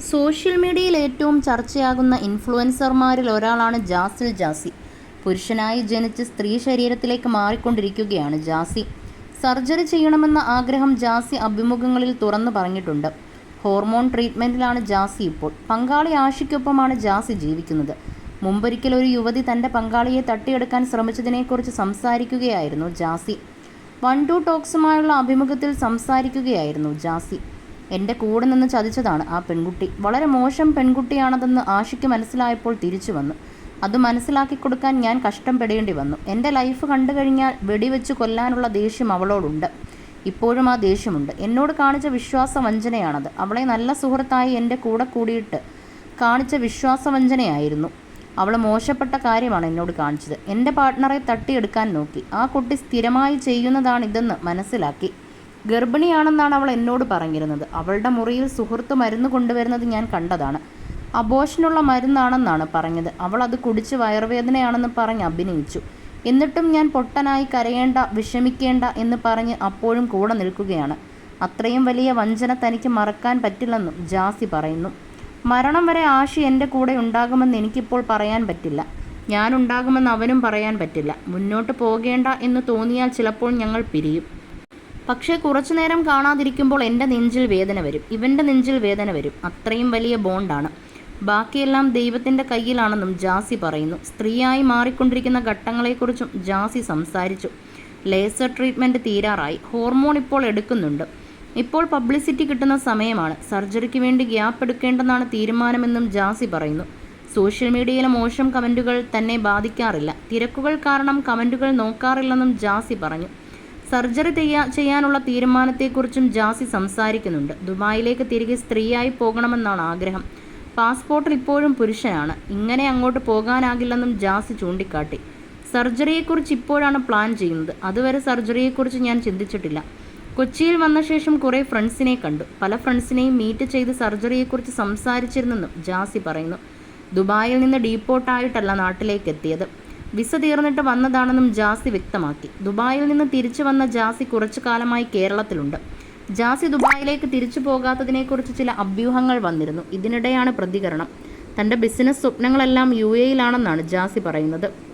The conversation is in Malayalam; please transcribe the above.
സോഷ്യൽ മീഡിയയിൽ ഏറ്റവും ചർച്ചയാകുന്ന ഇൻഫ്ലുവൻസർമാരിൽ ഒരാളാണ് ജാസിൽ ജാസി. പുരുഷനായി ജനിച്ച് സ്ത്രീ ശരീരത്തിലേക്ക് മാറിക്കൊണ്ടിരിക്കുകയാണ് ജാസി. സർജറി ചെയ്യണമെന്ന ആഗ്രഹം ജാസി അഭിമുഖങ്ങളിൽ തുറന്നു പറഞ്ഞിട്ടുണ്ട്. ഹോർമോൺ ട്രീറ്റ്മെന്റിലാണ് ജാസി ഇപ്പോൾ. പങ്കാളി ആഷിക്കൊപ്പമാണ് ജാസി ജീവിക്കുന്നത്. മുമ്പൊരിക്കൽ ഒരു യുവതി തന്റെ പങ്കാളിയെ തട്ടിയെടുക്കാൻ ശ്രമിച്ചതിനെക്കുറിച്ച് സംസാരിക്കുകയായിരുന്നു ജാസി. വൺ ടു ടോക്സുമായുള്ള അഭിമുഖത്തിൽ സംസാരിക്കുകയായിരുന്നു ജാസി. എന്റെ കൂടെ നിന്ന് ചതിച്ചതാണ് ആ പെൺകുട്ടി. വളരെ മോശം പെൺകുട്ടിയാണതെന്ന് ആഷിക്ക് മനസ്സിലായപ്പോൾ തിരിച്ചു വന്നു. അത് മനസ്സിലാക്കി കൊടുക്കാൻ ഞാൻ കഷ്ടപ്പെടേണ്ടി വന്നു. എന്റെ ലൈഫ് കണ്ടു കഴിഞ്ഞാൽ വെടിവെച്ച് കൊല്ലാനുള്ള ദേഷ്യം അവളോടുണ്ട്. ഇപ്പോഴും ആ ദേഷ്യമുണ്ട്. എന്നോട് കാണിച്ച വിശ്വാസവഞ്ചനയാണത്. അവളെ നല്ല സുഹൃത്തായി എന്റെ കൂടെ കൂടിയിട്ട് കാണിച്ച വിശ്വാസവഞ്ചനയായിരുന്നു. അവൾ മോശപ്പെട്ട കാര്യമാണ് എന്നോട് കാണിച്ചത്. എന്റെ പാർട്ട്ണറെ തട്ടിയെടുക്കാൻ നോക്കി. ആ കുട്ടി സ്ഥിരമായി ചെയ്യുന്നതാണിതെന്ന് മനസ്സിലാക്കി. ഗർഭിണിയാണെന്നാണ് അവൾ എന്നോട് പറഞ്ഞിരുന്നത്. അവളുടെ മുറിയിൽ സുഹൃത്ത് മരുന്ന് കൊണ്ടുവരുന്നത് ഞാൻ കണ്ടതാണ്. അബോഷനുള്ള മരുന്നാണെന്നാണ് പറഞ്ഞത്. അവൾ അത് കുടിച്ച് വയറുവേദനയാണെന്ന് പറഞ്ഞ് അഭിനയിച്ചു. എന്നിട്ടും ഞാൻ പൊട്ടനായി കരയേണ്ട വിഷമിക്കേണ്ട എന്ന് പറഞ്ഞ് അപ്പോഴും കൂടെ നിൽക്കുകയാണ്. അത്രയും വലിയ വഞ്ചന തനിക്ക് മറക്കാൻ പറ്റില്ലെന്നും ജാസി പറയുന്നു. മരണം വരെ ആശി എന്റെ കൂടെ ഉണ്ടാകുമെന്ന് എനിക്കിപ്പോൾ പറയാൻ പറ്റില്ല. ഞാനുണ്ടാകുമെന്ന് അവനും പറയാൻ പറ്റില്ല. മുന്നോട്ട് പോകേണ്ട എന്ന് തോന്നിയാൽ ചിലപ്പോൾ ഞങ്ങൾ പിരിയും. പക്ഷേ കുറച്ചു നേരം കാണാതിരിക്കുമ്പോൾ എന്റെ നെഞ്ചിൽ വേദന വരും. ഇവന്റെ നെഞ്ചിൽ വേദന വരും. അത്രയും വലിയ ബോണ്ടാണ്. ബാക്കിയെല്ലാം ദൈവത്തിന്റെ കയ്യിലാണെന്നും ജാസി പറയുന്നു. സ്ത്രീയായി മാറിക്കൊണ്ടിരിക്കുന്ന ഘട്ടങ്ങളെക്കുറിച്ചും ജാസി സംസാരിച്ചു. ലേസർ ട്രീറ്റ്മെന്റ് തീരാറായി. ഹോർമോൺ ഇപ്പോൾ എടുക്കുന്നുണ്ട്. ഇപ്പോൾ പബ്ലിസിറ്റി കിട്ടുന്ന സമയമാണ്. സർജറിക്ക് വേണ്ടി ഗ്യാപ്പ് എടുക്കേണ്ടെന്നാണ് തീരുമാനമെന്നും ജാസി പറയുന്നു. സോഷ്യൽ മീഡിയയിലെ മോശം കമന്റുകൾ തന്നെ ബാധിക്കാറില്ല. തിരക്കുകൾ കാരണം കമന്റുകൾ നോക്കാറില്ലെന്നും ജാസി പറഞ്ഞു. സർജറി ചെയ്യാ ചെയ്യാനുള്ള തീരുമാനത്തെക്കുറിച്ചും ജാസി സംസാരിക്കുന്നുണ്ട്. ദുബായിലേക്ക് തിരികെ സ്ത്രീയായി പോകണമെന്നാണ് ആഗ്രഹം. പാസ്പോർട്ടിൽ ഇപ്പോഴും പുരുഷനാണ്. ഇങ്ങനെ അങ്ങോട്ട് പോകാനാകില്ലെന്നും ജാസി ചൂണ്ടിക്കാട്ടി. സർജറിയെക്കുറിച്ച് ഇപ്പോഴാണ് പ്ലാൻ ചെയ്യുന്നത്. അതുവരെ സർജറിയെക്കുറിച്ച് ഞാൻ ചിന്തിച്ചിട്ടില്ല. കൊച്ചിയിൽ വന്ന ശേഷം കുറേ ഫ്രണ്ട്സിനെ കണ്ടു. പല ഫ്രണ്ട്സിനെയും മീറ്റ് ചെയ്ത് സർജറിയെക്കുറിച്ച് സംസാരിച്ചിരുന്നെന്നും ജാസി പറയുന്നു. ദുബായിൽ നിന്ന് ഡീപ്പോർട്ടായിട്ടല്ല നാട്ടിലേക്ക് എത്തിയത് വിസ തീർന്നിട്ട് വന്നതാണെന്നും ജാസി വ്യക്തമാക്കി. ദുബായിൽ നിന്ന് തിരിച്ചു വന്ന ജാസി കുറച്ചു കാലമായി കേരളത്തിലുണ്ട്. ജാസി ദുബായിലേക്ക് തിരിച്ചു പോകാത്തതിനെക്കുറിച്ച് ചില അഭ്യൂഹങ്ങൾ വന്നിരുന്നു. ഇതിനിടെയാണ് പ്രതികരണം. തന്റെ ബിസിനസ് സ്വപ്നങ്ങളെല്ലാം യു എയിലാണെന്നാണ് ജാസി പറയുന്നത്.